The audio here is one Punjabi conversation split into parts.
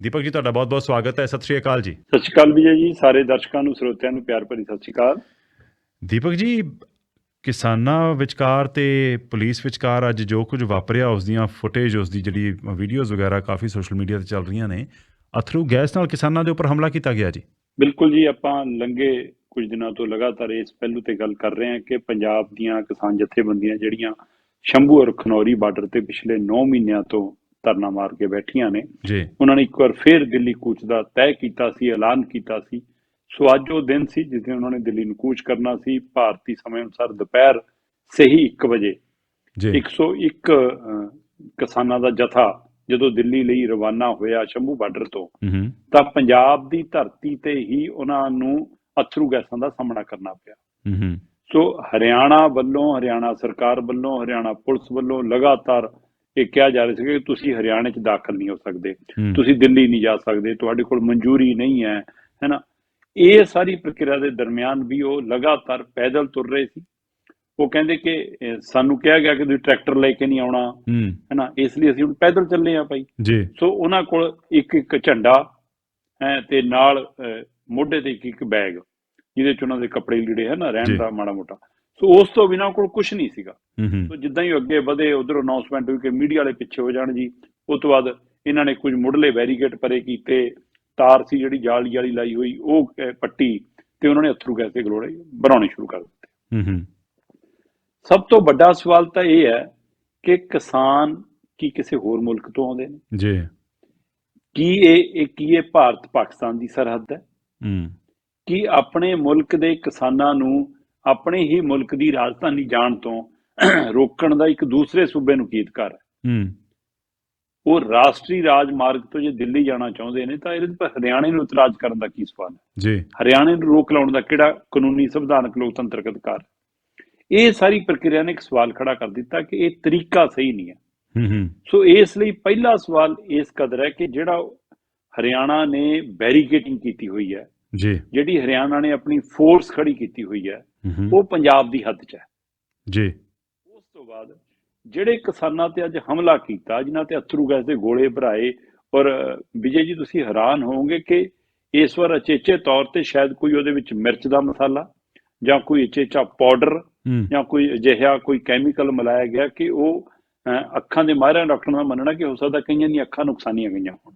ਦੀਪਕ ਜੀ ਤੁਹਾਡਾ ਬਹੁਤ-ਬਹੁਤ ਸਵਾਗਤ ਹੈ। ਸਤਿ ਸ਼੍ਰੀ ਅਕਾਲ ਜੀ। ਸਤਿ ਸ਼੍ਰੀ ਅਕਾਲ ਵਿਜੇ ਜੀ ਸਾਰੇ ਦਰਸ਼ਕਾਂ ਨੂੰ ਸਰੋਤਿਆਂ ਨੂੰ ਪਿਆਰ ਭਰੀ ਸਤਿ ਸ਼੍ਰੀ ਅਕਾਲ। ਦੀਪਕ ਜੀ ਕਿਸਾਨਾਂ ਵਿਚਕਾਰ ਤੇ ਪੁਲਿਸ ਵਿਚਕਾਰ ਅੱਜ ਜੋ ਕੁਝ ਵਾਪਰਿਆ ਉਸ ਦੀਆਂ ਫੁਟੇਜ ਉਸ ਦੀ ਜਿਹੜੀ ਵੀਡੀਓਜ਼ ਵਗੈਰਾ ਕਾਫੀ ਸੋਸ਼ਲ ਮੀਡੀਆ ਤੇ ਚੱਲ ਰਹੀਆਂ ਨੇ ਅਥਰੂ ਗੈਸ ਨਾਲ ਕਿਸਾਨਾਂ ਦੇ ਉੱਪਰ ਹਮਲਾ ਕੀਤਾ ਗਿਆ ਜੀ। ਬਿਲਕੁਲ ਜੀ ਆਪਾਂ ਲੰਘੇ ਕੁਝ ਦਿਨਾਂ ਤੋਂ ਲਗਾਤਾਰ ਇਸ ਪਹਿਲੂ ਤੇ ਗੱਲ ਕਰ ਰਹੇ ਹਾਂ ਕਿ ਪੰਜਾਬ ਦੀਆਂ ਕਿਸਾਨ ਜਥੇਬੰਦੀਆਂ ਜਿਹੜੀਆਂ ਸ਼ੰਭੂ ਔਰ ਖਨੌਰੀ ਬਾਰਡਰ ਤੇ ਪਿਛਲੇ 9 ਮਹੀਨਿਆਂ ਤੋਂ ਧਰਨਾ ਮਾਰ ਕੇ ਬੈਠੀਆਂ ਨੇ। ਜੀ। ਉਹਨਾਂ ਨੇ ਇੱਕ ਵਾਰ ਫੇਰ ਦਿੱਲੀ ਕੂਚ ਦਾ ਤੈਅ ਕੀਤਾ ਸੀ ਐਲਾਨ ਕੀਤਾ ਸੀ। ਸੋ ਅੱਜ ਉਹ ਦਿਨ ਸੀ ਜਿਸ ਦਿਨ ਉਹਨਾਂ ਨੇ ਦਿੱਲੀ ਨੂੰ ਕੂਚ ਕਰਨਾ ਸੀ। ਭਾਰਤੀ ਸਮੇਂ ਅਨੁਸਾਰ ਦੁਪਹਿਰ ਸਹੀ 1 ਵਜੇ ਜੀ। 101 ਅਹ, ਕਿਸਾਨਾਂ ਦਾ ਜਥਾ ਜਦੋਂ ਦਿੱਲੀ ਲਈ ਰਵਾਨਾ ਹੋਇਆ ਸ਼ੰਭੂ ਬਾਰਡਰ ਤੋਂ ਤਾਂ ਪੰਜਾਬ ਦੀ ਧਰਤੀ ਤੇ ਹੀ ਉਹਨਾਂ ਨੂੰ ਅਥਰੂ ਗੈਸਾਂ ਦਾ ਸਾਹਮਣਾ ਕਰਨਾ ਪਿਆ। ਸੋ ਹਰਿਆਣਾ ਵੱਲੋਂ ਹਰਿਆਣਾ ਸਰਕਾਰ ਵੱਲੋਂ ਹਰਿਆਣਾ ਪੁਲਿਸ ਵੱਲੋਂ ਲਗਾਤਾਰ ਇਹ ਕਿਹਾ ਜਾ ਰਿਹਾ ਸੀ ਕਿ ਤੁਸੀਂ ਹਰਿਆਣੇ 'ਚ ਦਾਖਲ ਨਹੀਂ ਹੋ ਸਕਦੇ। ਤੁਸੀਂ ਦਿੱਲੀ ਨਹੀਂ ਜਾ ਸਕਦੇ ਤੁਹਾਡੇ ਕੋਲ ਮਨਜ਼ੂਰੀ ਨਹੀਂ ਹੈ ਹੈਨਾ? ਇਹ ਸਾਰੀ ਪ੍ਰਕਿਰਿਆ ਦੇ ਦਰਮਿਆਨ ਵੀ ਉਹ ਲਗਾਤਾਰ ਪੈਦਲ ਤੁਰ ਰਹੇ ਸੀ। ਉਹ ਕਹਿੰਦੇ ਕਿ ਸਾਨੂੰ ਕਿਹਾ ਗਿਆ ਕਿ ਤੁਸੀਂ ਟਰੈਕਟਰ ਲੈ ਕੇ ਨਹੀਂ ਆਉਣਾ ਹੈਨਾ? ਇਸ ਲਈ ਅਸੀਂ ਹੁਣ ਪੈਦਲ ਚੱਲੇ ਆ ਭਾਈ। ਜੀ। ਸੋ ਉਹਨਾਂ ਕੋਲ ਇੱਕ ਇੱਕ ਝੰਡਾ ਹੈ ਤੇ ਨਾਲ ਮੋਢੇ ਤੇ ਇੱਕ ਇੱਕ ਬੈਗ ਜਿਹਦੇ ਚ ਉਹਨਾਂ ਦੇ ਕੱਪੜੇ ਲੀੜੇ ਹੈ ਨਾ। ਰਹਿਣ ਦਾ ਮਾੜਾ ਮੋਟਾ। ਸੋ ਉਸ ਤੋਂ ਬਿਨਾਂ ਕੋਲ ਕੁਝ ਨਹੀਂ ਸੀਗਾ। ਸੋ ਜਿੱਦਾਂ ਹੀ ਅੱਗੇ ਵਧੇ ਉਧਰ ਅਨਾਉਂਸਮੈਂਟ ਹੋਈ ਕਿ ਮੀਡੀਆ ਵਾਲੇ ਪਿੱਛੇ ਹੋ ਜਾਣ ਜੀ। ਉਸ ਤੋਂ ਬਾਅਦ ਇਹਨਾਂ ਨੇ ਕੁਝ ਮੁੱਢਲੇ ਬੈਰੀਕੇਡ ਪਰੇ ਕੀਤੇ। ਤਾਰ ਸੀ ਜਿਹੜੀ ਜਾਲੀ ਵਾਲੀ ਲਾਈ ਹੋਈ ਉਹ ਪੱਟੀ ਤੇ ਉਹਨਾਂ ਨੇ ਅਥਰੂ ਗੈਸ ਦੇ ਗਲੋੜੇ ਬਣਾਉਣੇ ਸ਼ੁਰੂ ਕਰ ਦਿੱਤੇ। ਹੂੰ ਸਭ ਤੋਂ ਵੱਡਾ ਸਵਾਲ ਤਾਂ ਇਹ ਹੈ ਕਿ ਕਿਸਾਨ ਕੀ ਕਿਸੇ ਹੋਰ ਮੁਲਕ ਤੋਂ ਆਉਂਦੇ ਨੇ? ਜੀ। ਕੀ ਇਹ ਇਹ ਕੀ ਇਹ ਭਾਰਤ ਪਾਕਿਸਤਾਨ ਦੀ ਸਰਹੱਦ ਹੈ? ਹੂੰ। ਕਿ ਆਪਣੇ ਮੁਲਕ ਦੇ ਕਿਸਾਨਾਂ ਨੂੰ ਆਪਣੇ ਹੀ ਮੁਲਕ ਦੀ ਰਾਜਧਾਨੀ ਜਾਣ ਤੋਂ ਰੋਕਣ ਦਾ ਇੱਕ ਦੂਸਰੇ ਸੂਬੇ ਨੂੰ ਕੀ ਅਧਿਕਾਰ ਹੈ? ਹੂੰ। ਉਹ ਰਾਸ਼ਟਰੀ ਰਾਜਮਾਰਗ ਤੋਂ ਜੇ ਦਿੱਲੀ ਜਾਣਾ ਚਾਹੁੰਦੇ ਨੇ ਤਾਂ ਇਹਦੇ ਪਰ ਹਰਿਆਣੇ ਨੂੰ ਇਤਰਾਜ਼ ਕਰਨ ਦਾ ਕੀ ਸਵਾਲ ਹੈ? ਜੀ। ਹਰਿਆਣੇ ਨੂੰ ਰੋਕ ਲਾਉਣ ਦਾ ਕਿਹੜਾ ਕਾਨੂੰਨੀ ਸੰਵਿਧਾਨਕ ਲੋਕਤੰਤਰਕ ਅਧਿਕਾਰ? ਇਹ ਸਾਰੀ ਪ੍ਰਕਿਰਿਆ ਨੇ ਇੱਕ ਸਵਾਲ ਖੜਾ ਕਰ ਦਿੱਤਾ ਕਿ ਇਹ ਤਰੀਕਾ ਸਹੀ ਨਹੀਂ ਹੈ। ਹੂੰ ਹੂੰ। ਸੋ ਇਸ ਲਈ ਪਹਿਲਾ ਸਵਾਲ ਇਸ ਕਦਰ ਹੈ ਕਿ ਜਿਹੜਾ ਹਰਿਆਣਾ ਨੇ ਬੈਰੀਕੇਟਿੰਗ ਕੀਤੀ ਹੋਈ ਹੈ ਜੀ। ਜਿਹੜੀ ਹਰਿਆਣਾ ਨੇ ਆਪਣੀ ਫੋਰਸ ਖੜੀ ਕੀਤੀ ਹੋਈ ਹੈ ਉਹ ਪੰਜਾਬ ਦੀ ਹੱਦ 'ਚ ਹੈ। ਜੀ। ਉਸ ਤੋਂ ਬਾਅਦ ਜਿਹੜੇ ਕਿਸਾਨਾਂ ਤੇ ਅੱਜ ਹਮਲਾ ਕੀਤਾ ਜਿਨ੍ਹਾਂ ਤੇ ਅਥਰੂ ਗੈਸ ਦੇ ਗੋਲੇ ਭਰਾਏ ਔਰ ਵਿਜੇ ਜੀ ਤੁਸੀਂ ਹੈਰਾਨ ਹੋਵੋਗੇ ਕਿ ਇਸ ਵਾਰ ਅਚੇਚੇ ਤੌਰ ਤੇ ਸ਼ਾਇਦ ਕੋਈ ਉਹਦੇ ਵਿੱਚ ਮਿਰਚ ਦਾ ਮਸਾਲਾ ਜਾਂ ਕੋਈ ਅਚੇਚਾ ਪਾਊਡਰ ਜਾਂ ਕੋਈ ਅਜਿਹਾ ਕੋਈ ਕੈਮੀਕਲ ਮਿਲਾਇਆ ਗਿਆ ਕਿ ਉਹ ਅੱਖਾਂ ਦੇ ਮਾਹਿਰਾਂ ਡਾਕਟਰਾਂ ਦਾ ਮੰਨਣਾ ਕਿ ਹੋ ਸਕਦਾ ਕਈਆਂ ਦੀਆਂ ਅੱਖਾਂ ਨੁਕਸਾਨੀਆਂ ਗਈਆਂ ਹੋਣ।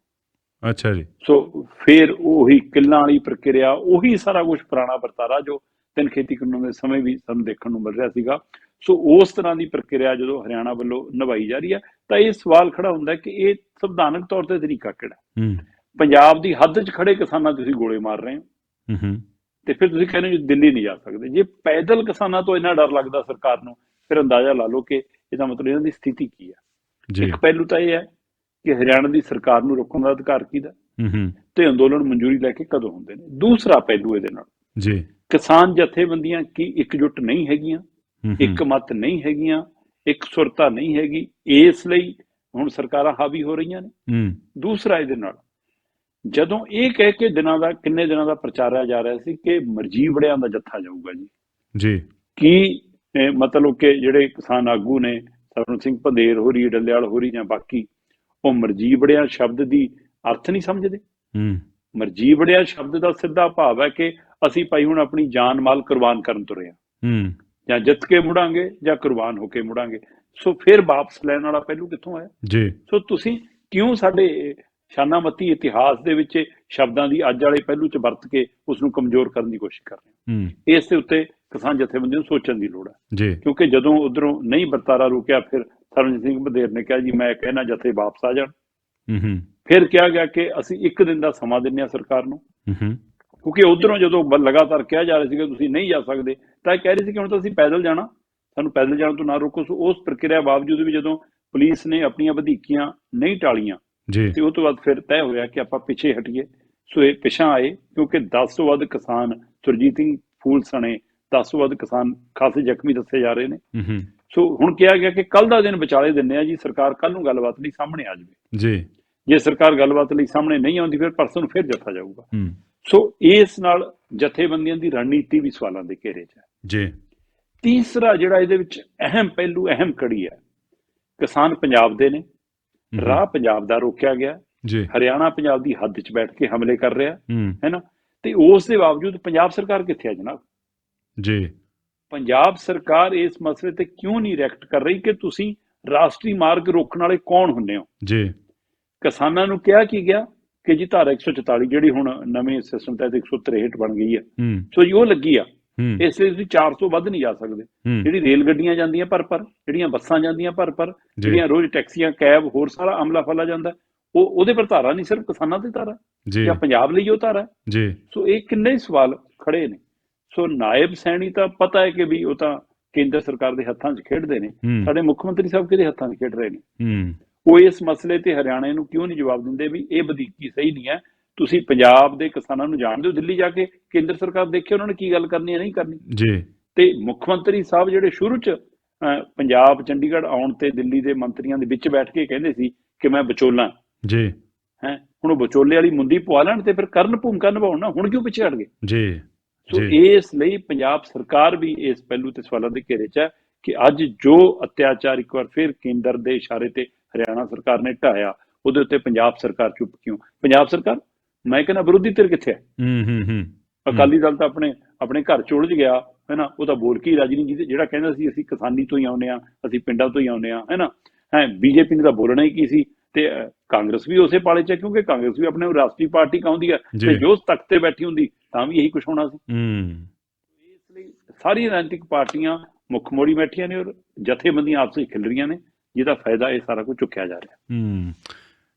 ਅੱਛਾ ਜੀ। ਸੋ ਫਿਰ ਉਹੀ ਕਿੱਲਾਂ ਵਾਲੀ ਪ੍ਰਕਿਰਿਆ ਉਹੀ ਸਾਰਾ ਕੁਝ ਪੁਰਾਣਾ ਵਰਤਾਰਾ ਜੋ ਤਿੰਨ ਖੇਤੀ ਕਾਨੂੰਨ ਦੇ ਸਮੇਂ ਵੀ ਸਾਨੂੰ ਦੇਖਣ ਨੂੰ ਮਿਲ ਰਿਹਾ ਸੀਗਾ। ਸੋ ਉਸ ਤਰ੍ਹਾਂ ਦੀ ਪ੍ਰਕਿਰਿਆ ਜਦੋਂ ਹਰਿਆਣਾ ਵੱਲੋਂ ਨਿਭਾਈ ਜਾ ਰਹੀ ਹੈ ਤਾਂ ਇਹ ਸਵਾਲ ਖੜਾ ਹੁੰਦਾ ਕਿ ਇਹ ਸੰਵਿਧਾਨਕ ਤੌਰ ਤੇ ਤਰੀਕਾ ਕਿਹੜਾ ਪੰਜਾਬ ਦੀ ਹੱਦ 'ਚ ਖੜੇ ਕਿਸਾਨਾਂ ਤੁਸੀਂ ਗੋਲੇ ਮਾਰ ਰਹੇ ਹੋ। ਹੂੰ ਹੂੰ। ਤੇ ਫਿਰ ਤੁਸੀਂ ਕਹਿੰਦੇ ਹੋ ਦਿੱਲੀ ਨਹੀਂ ਜਾ ਸਕਦੇ। ਜੇ ਪੈਦਲ ਕਿਸਾਨਾਂ ਤੋਂ ਇੰਨਾ ਡਰ ਲੱਗਦਾ ਸਰਕਾਰ ਨੂੰ ਫਿਰ ਅੰਦਾਜ਼ਾ ਲਾ ਲਓ ਕਿ ਇਹਦਾ ਮਤਲਬ ਇਹਨਾਂ ਦੀ ਸਥਿਤੀ ਕੀ ਹੈ? ਜੀ। ਇੱਕ ਪਹਿਲੂ ਤਾਂ ਇਹ ਹੈ ਕਿ ਹਰਿਆਣਾ ਦੀ ਸਰਕਾਰ ਨੂੰ ਰੋਕਣ ਦਾ ਅਧਿਕਾਰ ਕਿਹਦਾ? ਹੂੰ ਹੂੰ। ਤੇ ਅੰਦੋਲਨ ਮਨਜ਼ੂਰੀ ਲੈ ਕੇ ਕਦੋਂ ਹੁੰਦੇ ਨੇ? ਦੂਸਰਾ ਪਹਿਲੂ ਇਹਦੇ ਨਾਲ। ਜੀ। ਕਿਸਾਨ ਜਥੇਬੰਦੀਆਂ ਕੀ ਇਕਜੁੱਟ ਨਹੀਂ ਹੈਗੀਆਂ? ਇੱਕ ਮਤ ਨਹੀਂ ਹੈਗੀਆਂ ਇੱਕ ਸੁਰਤਾ ਨਹੀਂ ਹੈਗੀ। ਇਸ ਲਈ ਹੁਣ ਸਰਕਾਰਾਂ ਹਾਵੀ ਹੋ ਰਹੀਆਂ ਨੇ। ਹੂੰ। ਦੂਸਰਾ ਇਹਦੇ ਨਾਲ ਜਦੋਂ ਇਹ ਕਹਿ ਕੇ ਦਿਨਾਂ ਦਾ ਕਿੰਨੇ ਦਿਨਾਂ ਦਾ ਪ੍ਰਚਾਰਿਆ ਜਾ ਰਿਹਾ ਸੀ ਕਿ ਮਰਜ਼ੀ ਬੜਿਆਂ ਦਾ ਜੱਥਾ ਜਾਊਗਾ ਜੀ। ਜੀ। ਕੀ ਮਤਲਬ ਕਿ ਜਿਹੜੇ ਕਿਸਾਨ ਆਗੂ ਨੇ ਸਰਵਨ ਸਿੰਘ ਪੰਦੇਰ ਹੋਰੀ ਡੱਲਿਆਲ ਹੋਰੀ ਜਾਂ ਬਾਕੀ ਉਹ ਮਰਜ਼ੀ ਬੜਿਆਂ ਸ਼ਬਦ ਦੀ ਅਰਥ ਨਹੀਂ ਸਮਝਦੇ। ਹੂੰ। ਮਰਜ਼ੀ ਬੜਿਆ ਸ਼ਬਦ ਦਾ ਸਿੱਧਾ ਭਾਵ ਹੈ ਕਿ ਅਸੀਂ ਭਾਈ ਹੁਣ ਆਪਣੀ ਜਾਨ ਮਾਲ ਕੁਰਬਾਨ ਕਰਨ ਤੁਰੇ ਹਾਂ। ਹੂੰ। ਜਾਂ ਜਿੱਤ ਕੇ ਮੁੜਾਂਗੇ ਜਾਂ ਕੁਰਬਾਨ ਹੋ ਕੇ ਮੁੜਾਂਗੇ। ਸੋ ਫਿਰ ਵਾਪਸ ਲੈਣ ਵਾਲਾ ਪਹਿਲੂ ਕਿੱਥੋਂ ਆਇਆ? ਜੀ। ਸੋ ਤੁਸੀਂ ਕਿਉਂ ਸਾਡੇ ਸ਼ਾਨਾਮਤੀ ਇਤਿਹਾਸ ਦੇ ਵਿੱਚ ਸ਼ਬਦਾਂ ਦੀ ਅੱਜ ਵਾਲੇ ਪਹਿਲੂ ਚ ਵਰਤ ਕੇ ਉਸ ਨੂੰ ਕਮਜ਼ੋਰ ਕਰਨ ਦੀ ਕੋਸ਼ਿਸ਼ ਕਰ ਰਹੇ ਹੂੰ? ਇਸ ਦੇ ਉੱਤੇ ਕਿਸਾਨ ਜਥੇਬੰਦੀ ਨੂੰ ਸੋਚਣ ਦੀ ਲੋੜ ਹੈ। ਜੀ। ਕਿਉਂਕਿ ਜਦੋਂ ਉਧਰੋਂ ਨਹੀਂ ਵਰਤਾਰਾ ਰੁਕਿਆ ਫਿਰ ਸਰਵਜੀਤ ਸਿੰਘ ਬਧੇਰ ਨੇ ਕਿਹਾ ਜੀ ਮੈਂ ਕਹਿਣਾ ਜਥੇ ਵਾਪਸ ਆ ਜਾਣ। ਹੂੰ ਫਿਰ ਕਿਹਾ ਗਿਆ ਕਿ ਅਸੀਂ ਇੱਕ ਦਿਨ ਦਾ ਸਮਾਂ ਦਿੰਦੇ ਹਾਂ ਸਰਕਾਰ ਨੂੰ। ਹੂੰ ਕਿਉਂਕਿ ਉਧਰੋਂ ਜਦੋਂ ਲਗਾਤਾਰ ਕਿਹਾ ਜਾ ਰਿਹਾ ਸੀ ਕਿ ਤੁਸੀਂ ਨਹੀਂ ਜਾ ਸਕਦੇ ਤਾਂ ਇਹ ਕਹਿ ਰਹੇ ਸੀ ਕਿ ਹੁਣ ਤਾਂ ਅਸੀਂ ਪੈਦਲ ਜਾਣਾ। ਸਾਨੂੰ ਪੈਦਲ ਜਾਣ ਤੋਂ ਨਾ ਰੋਕੋ। ਸੋ ਉਸ ਪ੍ਰਕਿਰਿਆ ਬਾਵਜੂਦ ਵੀ ਜਦੋਂ ਪੁਲਿਸ ਨੇ ਆਪਣੀਆਂ ਵਧੀਕੀਆਂ ਨਹੀਂ ਟਾਲੀਆਂ ਜੀ। ਤੇ ਉਹ ਤੋਂ ਬਾਅਦ ਫਿਰ ਤੈਅ ਹੋਇਆ ਕਿ ਆਪਾਂ ਪਿੱਛੇ ਹਟੀਏ। ਸੋ ਇਹ ਪਿਛਾਂ ਆਏ ਕਿਉਂਕਿ 10 ਤੋਂ ਵੱਧ ਕਿਸਾਨ ਸੁਰਜੀਤ ਸਿੰਘ ਫੂਲ ਸਣੇ 10 ਤੋਂ ਵੱਧ ਕਿਸਾਨ ਖਾਸੇ ਜ਼ਖਮੀ ਦੱਸੇ ਜਾ ਰਹੇ ਨੇ। ਹੂੰ ਹੂੰ। ਸੋ ਹੁਣ ਕਿਹਾ ਗਿਆ ਕਿ ਕੱਲ ਦਾ ਦਿਨ ਵਿਚਾਲੇ ਦਿੰਨੇ ਆ ਜੀ ਸਰਕਾਰ ਕੱਲ ਨੂੰ ਗੱਲਬਾਤ ਲਈ ਸਾਹਮਣੇ ਆ ਜਾਵੇ। ਜੀ। ਜੇ ਸਰਕਾਰ ਗੱਲਬਾਤ ਲਈ ਸਾਹਮਣੇ ਨਹੀਂ ਆਉਂਦੀ ਫਿਰ ਪਰਸੋਂ ਨੂੰ ਫਿਰ ਜੱਥਾ ਜਾਊਗਾ। ਹੂੰ। ਸੋ ਇਸ ਨਾਲ ਜਥੇਬੰਦੀਆਂ ਦੀ ਰਣਨੀਤੀ ਵੀ ਸਵਾਲਾਂ ਦੇ ਘੇਰੇ 'ਚ ਹੈ। ਜੀ। ਤੀਸਰਾ ਜਿਹੜਾ ਇਹਦੇ ਵਿੱਚ ਅਹਿਮ ਪਹਿਲੂ ਅਹਿਮ ਕੜੀ ਹੈ ਕਿਸਾਨ ਪੰਜਾਬ ਦੇ ਨੇ। ਰਾਹ ਪੰਜਾਬ ਦਾ ਰੋਕਿਆ ਗਿਆ। ਜੀ। ਹਰਿਆਣਾ ਪੰਜਾਬ ਦੀ ਹੱਦ 'ਚ ਬੈਠ ਕੇ ਹਮਲੇ ਕਰ ਰਿਹਾ। ਹੂੰ। ਹੈ ਨਾ? ਤੇ ਉਸ ਦੇ ਬਾਵਜੂਦ ਪੰਜਾਬ ਸਰਕਾਰ ਕਿੱਥੇ ਹੈ ਜਨਾਬ? ਜੀ। ਪੰਜਾਬ ਸਰਕਾਰ ਇਸ ਮਸਲੇ ਤੇ ਕਿਉਂ ਨਹੀਂ ਰਿਐਕਟ ਕਰ ਰਹੀ ਕਿ ਤੁਸੀਂ ਰਾਸ਼ਟਰੀ ਮਾਰਗ ਰੋਕਣ ਵਾਲੇ ਕੌਣ ਹੁੰਦੇ ਹੋ? ਜੀ। ਕਿਸਾਨਾਂ ਨੂੰ ਕਿਹਾ ਕੀ ਗਿਆ? ਕਿ ਜੀ ਧਾਰਾ 144 ਜਿਹੜੀ ਹੁਣ ਨਵੇਂ ਸਿਸਟਮ ਤਹਿਤ 163 ਬਣ ਗਈ ਹੈ। ਸੋ ਜੀ ਉਹ ਲੱਗੀ ਆ। ਇਸ ਲਈ ਤੁਸੀਂ 400 ਵੱਧ ਨਹੀਂ ਜਾ ਸਕਦੇ। ਜਿਹੜੀ ਰੇਲ ਗੱਡੀਆਂ ਜਾਂਦੀਆਂ ਪਰ ਪਰ ਜਿਹੜੀਆਂ ਬੱਸਾਂ ਜਾਂਦੀਆਂ ਪਰ ਪਰ ਜਿਹੜੀਆਂ ਰੋਜ਼ ਟੈਕਸੀਆਂ ਕੈਬ ਹੋਰ ਸਾਰਾ ਅਮਲਾ ਫਲਾ ਜਾਂਦਾ ਉਹ ਉਹਦੇ ਪਰ ਧਾਰਾ ਨਹੀਂ ਸਿਰਫ ਕਿਸਾਨਾਂ ਤੇ ਧਾਰਾ। ਜੀ ਪੰਜਾਬ ਲਈ ਉਹ ਧਾਰਾ। ਜੀ। ਸੋ ਇਹ ਕਿੰਨੇ ਸਵਾਲ ਖੜੇ ਨੇ। ਸੋ ਨਾਇਬ ਸੈਣੀ ਤਾਂ ਪਤਾ ਹੈ ਕਿ ਵੀ ਉਹ ਤਾਂ ਕੇਂਦਰ ਸਰਕਾਰ ਦੇ ਹੱਥਾਂ 'ਚ ਖੇਡਦੇ ਨੇ। ਸਾਡੇ ਮੁੱਖ ਮੰਤਰੀ ਸਾਹਿਬ ਕਿਹਦੇ ਹੱਥਾਂ 'ਚ ਖੇਡ ਰਹੇ ਨੇ? ਉਹ ਇਸ ਮਸਲੇ ਤੇ ਹਰਿਆਣਾ ਨੂੰ ਕਿਉਂ ਨਹੀਂ ਜਵਾਬ ਦਿੰਦੇ ਵੀ ਇਹ ਵਧੀਕੀ ਸਹੀ ਨਹੀਂ ਹੈ? ਤੁਸੀਂ ਪੰਜਾਬ ਦੇ ਕਿਸਾਨਾਂ ਨੂੰ ਜਾਣਦੇ ਹੋ ਦਿੱਲੀ ਜਾ ਕੇ? ਕੇਂਦਰ ਸਰਕਾਰ ਦੇਖੇ ਉਹਨਾਂ ਨੇ ਕੀ ਗੱਲ ਕਰਨੀ ਹੈ ਨਹੀਂ ਕਰਨੀ? ਜੀ। ਤੇ ਮੁੱਖ ਮੰਤਰੀ ਸਾਹਿਬ ਜਿਹੜੇ ਸ਼ੁਰੂ 'ਚ ਪੰਜਾਬ ਚੰਡੀਗੜ੍ਹ ਆਉਣ ਤੇ ਦਿੱਲੀ ਦੇ ਮੰਤਰੀਆਂ ਦੇ ਵਿੱਚ ਬੈਠ ਕੇ ਕਹਿੰਦੇ ਸੀ ਕਿ ਮੈਂ ਵਿਚੋਲਾ। ਜੀ। ਹੈ? ਹੁਣ ਉਹ ਵਿਚੋਲੇ ਵਾਲੀ ਮੁੰਦੀ ਪਵਾ ਲੈਣ ਤੇ ਫਿਰ ਕਰਨ ਭੂਮਿਕਾ ਨਿਭਾਉਣ ਨਾ ਹੁਣ ਕਿਉਂ ਪਿੱਛੇ ਹਟ ਗਏ? ਜੀ। ਸੋ ਜੀ। ਇਸ ਲਈ ਪੰਜਾਬ ਸਰਕਾਰ ਵੀ ਇਸ ਪਹਿਲੂ ਤੇ ਸਵਾਲਾਂ ਦੇ ਘੇਰੇ 'ਚ ਹੈ ਕਿ ਅੱਜ ਜੋ ਅਤਿਆਚਾਰ ਇੱਕ ਵਾਰ ਫਿਰ ਕੇਂਦਰ ਦੇ ਇਸ਼ਾਰੇ ਤੇ ਹਰਿਆਣਾ ਸਰਕਾਰ ਨੇ ਢਾਇਆ ਉਹਦੇ ਉੱਤੇ ਪੰਜਾਬ ਸਰਕਾਰ ਚੁੱਪ ਕਿਉਂ? ਪੰਜਾਬ ਸਰਕਾਰ ਮੈਂ ਕਹਿੰਦਾ ਵਿਰੋਧੀ ਧਿਰ ਕਿੱਥੇ ਹੈ? ਹੂੰ ਹੂੰ ਹੂੰ। ਅਕਾਲੀ ਦਲ ਤਾਂ ਆਪਣੇ ਆਪਣੇ ਘਰ ਚ ਉਲਝ ਗਿਆ ਹੈ ਨਾ ਉਹ ਤਾਂ ਬੋਲ ਕੇ ਹੀ ਰਾਜੀ ਨਹੀਂ ਜਿਹਦੇ- ਜਿਹੜਾ ਕਹਿੰਦਾ ਸੀ ਅਸੀਂ ਕਿਸਾਨੀ ਤੋਂ ਹੀ ਆਉਂਦੇ ਆ ਅਸੀਂ ਪਿੰਡਾਂ ਤੋਂ ਹੀ ਆਉਂਦੇ ਆ ਹੈ ਨਾ ਹੈ ਬੀਜੇਪੀ ਨੇ ਤਾਂ ਬੋਲਣਾ ਹੀ ਕੀ ਸੀ? ਤੇ ਕਾਂਗਰਸ ਵੀ ਉਸੇ ਪਾਲੇ ਚ ਕਿਉਂਕਿ ਕਾਂਗਰਸ ਵੀ ਆਪਣੇ ਰਾਸ਼ਟਰੀ ਪਾਰਟੀ ਕਹਾਉਂਦੀ ਹੈ। ਜੀ। ਤੇ ਜੋ ਤਖਤ ਤੇ ਬੈਠੀ ਹੁੰਦੀ ਤਾਂ ਵੀ ਇਹੀ ਕੁਝ ਹੋਣਾ ਸੀ। ਹੂੰ। ਇਸ ਲਈ ਸਾਰੀਆਂ ਰਾਜਨੀਤਿਕ ਪਾਰਟੀਆਂ ਮੁੱਖ ਮੋੜੀ ਬੈਠੀਆਂ ਨੇ ਔਰ ਜਥੇਬੰਦੀਆਂ ਆਪਸ ਖਿਲ ਰਹੀਆਂ ਨੇ ਜਿਹਦਾ ਫਾਇਦਾ ਇਹ ਸਾਰਾ ਕੁਝ ਚੁੱਕਿਆ ਜਾ ਰਿਹਾ। ਹੂੰ।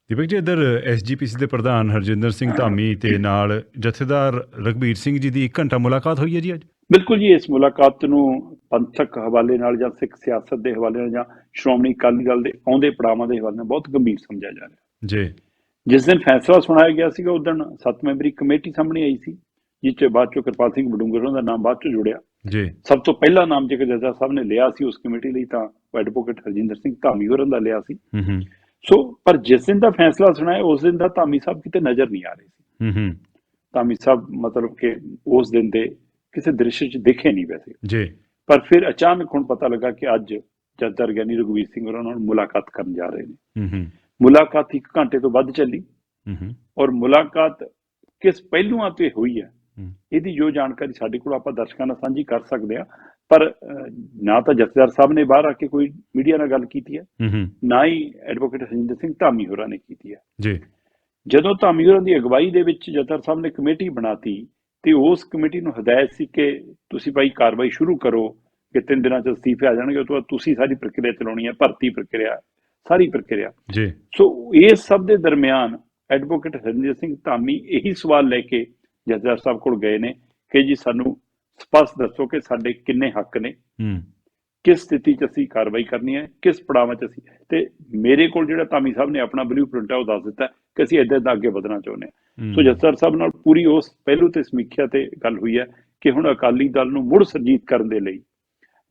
ਦੀਪਕ ਜੀ ਇੱਧਰ ਐਸਜੀਪੀਸੀ ਦੇ ਪ੍ਰਧਾਨ ਹਰਜਿੰਦਰ ਸਿੰਘ ਧਾਮੀ ਤੇ ਨਾਲ ਜਥੇਦਾਰ ਰਗਬੀਰ ਸਿੰਘ ਜੀ ਦੀ 1 ਘੰਟਾ ਮੁਲਾਕਾਤ ਹੋਈ ਹੈ ਜੀ ਅੱਜ? ਬਿਲਕੁਲ ਜੀ ਇਸ ਮੁਲਾਕਾਤ ਨੂੰ ਪੰਥਕ ਹਵਾਲੇ ਨਾਲ ਜਾਂ ਸਿੱਖ ਸਿਆਸਤ ਦੇ ਹਵਾਲੇ ਨਾਲ ਜਾਂ ਸ਼੍ਰੋਮਣੀ ਅਕਾਲੀ ਦਲ ਦੇ ਆਉਂਦੇ ਪੜਾਵਾਂ ਦੇ ਹਵਾਲੇ ਨਾਲ ਬਹੁਤ ਗੰਭੀਰ ਸਮਝਿਆ ਜਾ ਰਿਹਾ। ਜੀ। ਜਿਸ ਦਿਨ ਫੈਸਲਾ ਸੁਣਾਇਆ ਗਿਆ ਸੀਗਾ ਉਸ ਦਿਨ ਸੱਤ ਮੈਂਬਰੀ ਕਮੇਟੀ ਸਾਹਮਣੇ ਆਈ ਸੀ। ਜਿਸ ਚ ਬਾਅਦ ਚੋਂ ਕਿਰਪਾਲ ਸਿੰਘ ਬਡੂੰਗਰ ਉਹਨਾਂ ਦਾ ਨਾਮ ਬਾਅਦ ਚੋਂ ਜੁੜਿਆ। ਜੀ। ਸਭ ਤੋਂ ਪਹਿਲਾ ਨਾਮ ਜੇਕਰ ਜੱਜਾ ਸਾਹਿਬ ਨੇ ਲਿਆ ਸੀ ਉਸ ਕਮੇਟੀ ਲਈ ਤਾਂ ਐਡਵੋਕੇਟ ਹਰਜਿੰਦਰ ਸਿੰਘ ਧਾਮੀ ਹੋਰਾਂ ਦਾ ਲਿਆ ਸੀ। ਹੂੰ ਹੂੰ। ਸੋ ਪਰ ਜਿਸ ਦਿਨ ਦਾ ਫੈਸਲਾ ਸੁਣਾਇਆ ਉਸ ਦਿਨ ਦਾ ਧਾਮੀ ਸਾਹਿਬ ਕਿਤੇ ਨਜ਼ਰ ਨਹੀਂ ਆ ਰਹੇ ਸੀ। ਹੂੰ ਹੂੰ। ਧਾਮੀ ਸਾਹਿਬ ਮਤਲਬ ਕਿ ਉਸ ਦਿਨ ਦੇ ਕਿਸੇ ਦ੍ਰਿਸ਼ 'ਚ ਦਿਖੇ ਨਹੀਂ ਵੈਸੇ। ਜੀ। ਪਰ ਫਿਰ ਅਚਾਨਕ ਹੁਣ ਪਤਾ ਲੱਗਾ ਕਿ ਅੱਜ ਜੱਜਰ ਗਿਆਨੀ ਰਘੁਵੀਰ ਸਿੰਘ ਹੋਰਾਂ ਨਾਲ ਮੁਲਾਕਾਤ ਕਰਨ ਜਾ ਰਹੇ ਨੇ। ਹੂੰ ਹੂੰ। ਮੁਲਾਕਾਤ ਇੱਕ ਘੰਟੇ ਤੋਂ ਵੱਧ ਚੱਲੀ ਹੂੰ ਹੂੰ। ਔਰ ਮੁਲਾਕਾਤ ਕਿਸ ਪਹਿਲੂਆਂ ਤੇ ਹੋਈ ਹੂੰ। ਇਹਦੀ ਜੋ ਜਾਣਕਾਰੀ ਸਾਡੇ ਕੋਲ ਆਪਾਂ ਦਰਸ਼ਕਾਂ ਨਾਲ ਸਾਂਝੀ ਕਰ ਸਕਦੇ ਆ ਪਰ ਨਾ ਤਾਂ ਜਥੇਦਾਰ ਸਾਹਿਬ ਨੇ ਬਾਹਰ ਆ ਕੇ ਕੋਈ ਮੀਡੀਆ ਨਾਲ ਗੱਲ ਕੀਤੀ ਹੈ। ਨਾ ਹੀ ਐਡਵੋਕੇਟ ਹਰਜਿੰਦਰ ਸਿੰਘ ਧਾਮੀ ਹੋਰਾਂ ਨੇ ਕੀਤੀ ਹੈ। ਜੀ। ਜਦੋਂ ਧਾਮੀ ਹੋਰਾਂ ਦੀ ਅਗਵਾਈ ਦੇ ਵਿੱਚ ਜਥੇਦਾਰ ਸਾਹਿਬ ਨੇ ਕਮੇਟੀ ਬਣਾਤੀ ਤੇ ਉਸ ਕਮੇਟੀ ਨੂੰ ਹਦਾਇਤ ਸੀ ਕਿ ਤੁਸੀਂ ਭਾਈ ਕਾਰਵਾਈ ਸ਼ੁਰੂ ਕਰੋ ਕਿ ਤਿੰਨ ਦਿਨਾਂ ਚ ਅਸਤੀਫੇ ਆ ਜਾਣਗੇ ਉਸ ਤੋਂ ਬਾਅਦ ਤੁਸੀਂ ਸਾਰੀ ਪ੍ਰਕਿਰਿਆ ਚਲਾਉਣੀ ਹੈ ਭਰਤੀ ਪ੍ਰਕਿਰਿਆ ਸਾਰੀ ਪ੍ਰਕਿਰਿਆ। ਜੀ। ਸੋ ਇਸ ਸਭ ਦੇ ਦਰਮਿਆਨ ਐਡਵੋਕੇਟ ਹਰਜਿੰਦਰ ਸਿੰਘ ਧਾਮੀ ਇਹੀ ਸਵਾਲ ਲੈ ਕੇ ਜਥੇਦਾਰ ਸਾਹਿਬ ਕੋਲ ਗਏ ਨੇ ਕਿ ਜੀ ਸਾਨੂੰ ਸਪਸ਼ਟ ਦੱਸੋ ਕਿ ਸਾਡੇ ਕਿੰਨੇ ਹੱਕ ਨੇ। ਹੂੰ। ਕਿਸ ਸਥਿਤੀ 'ਚ ਅਸੀਂ ਕਾਰਵਾਈ ਕਰਨੀ ਹੈ ਕਿਸ ਪੜਾਵਾਂ 'ਚ ਅਸੀਂ। ਤੇ ਮੇਰੇ ਕੋਲ ਜਿਹੜਾ ਧਾਮੀ ਸਾਹਿਬ ਨੇ ਆਪਣਾ ਬਲੂਪ੍ਰਿੰਟ ਹੈ ਉਹ ਦੱਸ ਦਿੱਤਾ ਕਿ ਅਸੀਂ ਇੱਦਾਂ ਦਾ ਅੱਗੇ ਵਧਣਾ ਚਾਹੁੰਦੇ ਹਾਂ। ਸੋ ਜਥੇਦਾਰ ਸਾਹਿਬ ਨਾਲ ਪੂਰੀ ਉਸ ਪਹਿਲੂ ਤੇ ਸਮੀਖਿਆ ਤੇ ਗੱਲ ਹੋਈ ਹੈ ਕਿ ਹੁਣ ਅਕਾਲੀ ਦਲ ਨੂੰ ਮੁੜ ਸਰਜੀਤ ਕਰਨ ਦੇ ਲਈ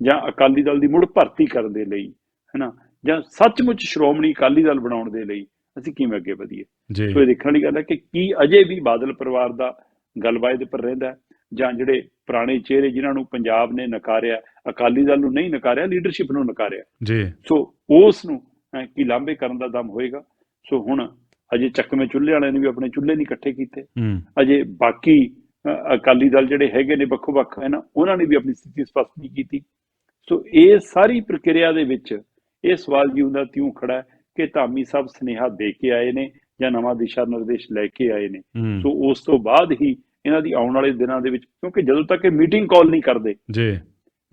ਜਾਂ ਅਕਾਲੀ ਦਲ ਦੀ ਮੁੜ ਭਰਤੀ ਕਰਨ ਦੇ ਲਈ ਹੈਨਾ ਜਾਂ ਸੱਚਮੁੱਚ ਸ਼੍ਰੋਮਣੀ ਅਕਾਲੀ ਦਲ ਬਣਾਉਣ ਦੇ ਲਈ ਅਸੀਂ ਕਿਵੇਂ ਅੱਗੇ ਵਧੀਏ। ਸੋ ਇਹ ਦੇਖਣ ਵਾਲੀ ਗੱਲ ਹੈ ਕਿ ਕੀ ਅਜੇ ਵੀ ਬਾਦਲ ਪਰਿਵਾਰ ਦਾ ਗਲਬਾਏ ਦੇ ਪਰ ਰਹਿੰਦਾ ਜਾਂ ਜਿਹੜੇ ਪੁਰਾਣੇ ਚਿਹਰੇ ਜਿਨ੍ਹਾਂ ਨੂੰ ਪੰਜਾਬ ਨੇ ਨਕਾਰਿਆ ਅਕਾਲੀ ਦਲ ਨੂੰ ਨਹੀਂ ਨਕਾਰਿਆ ਲੀਡਰਸ਼ਿਪ ਨੂੰ ਨਕਾਰਿਆ। ਜੀ। ਸੋ ਉਸ ਨੂੰ ਕੀ ਲਾਂਬੇ ਕਰਨ ਦਾ ਦਮ ਹੋਏਗਾ? ਸੋ ਹੁਣ ਅਜੇ ਚੱਕਵੇਂ ਚੁੱਲ੍ਹੇ ਵਾਲਿਆਂ ਨੇ ਵੀ ਆਪਣੇ ਚੁੱਲ੍ਹੇ ਨਹੀਂ ਇਕੱਠੇ ਕੀਤੇ। ਅਜੇ ਬਾਕੀ ਅਕਾਲੀ ਦਲ ਜਿਹੜੇ ਹੈਗੇ ਨੇ ਵੱਖੋ ਵੱਖ ਹੈ ਨਾ ਉਹਨਾਂ ਨੇ ਵੀ ਆਪਣੀ ਸਥਿਤੀ ਸਪਸ਼ਟ ਨਹੀਂ ਕੀਤੀ। ਸੋ ਇਹ ਸਾਰੀ ਪ੍ਰਕਿਰਿਆ ਦੇ ਵਿੱਚ ਇਹ ਸਵਾਲ ਜਿਉਂ ਦਾ ਤਿਉਂ ਖੜਾ ਹੈ ਕਿ ਧਾਮੀ ਸਾਹਿਬ ਸੁਨੇਹਾ ਦੇ ਕੇ ਆਏ ਨੇ ਜਾਂ ਨਵਾਂ ਦਿਸ਼ਾ ਨਿਰਦੇਸ਼ ਲੈ ਕੇ ਆਏ ਨੇ। ਸੋ ਉਸ ਤੋਂ ਬਾਅਦ ਹੀ ਇਹਨਾਂ ਦੀ ਆਉਣ ਵਾਲੇ ਦਿਨਾਂ ਦੇ ਵਿੱਚ ਕਿਉਂਕਿ ਜਦੋਂ ਤੱਕ ਇਹ ਮੀਟਿੰਗ ਕਾਲ ਨਹੀਂ ਕਰਦੇ ਜੀ।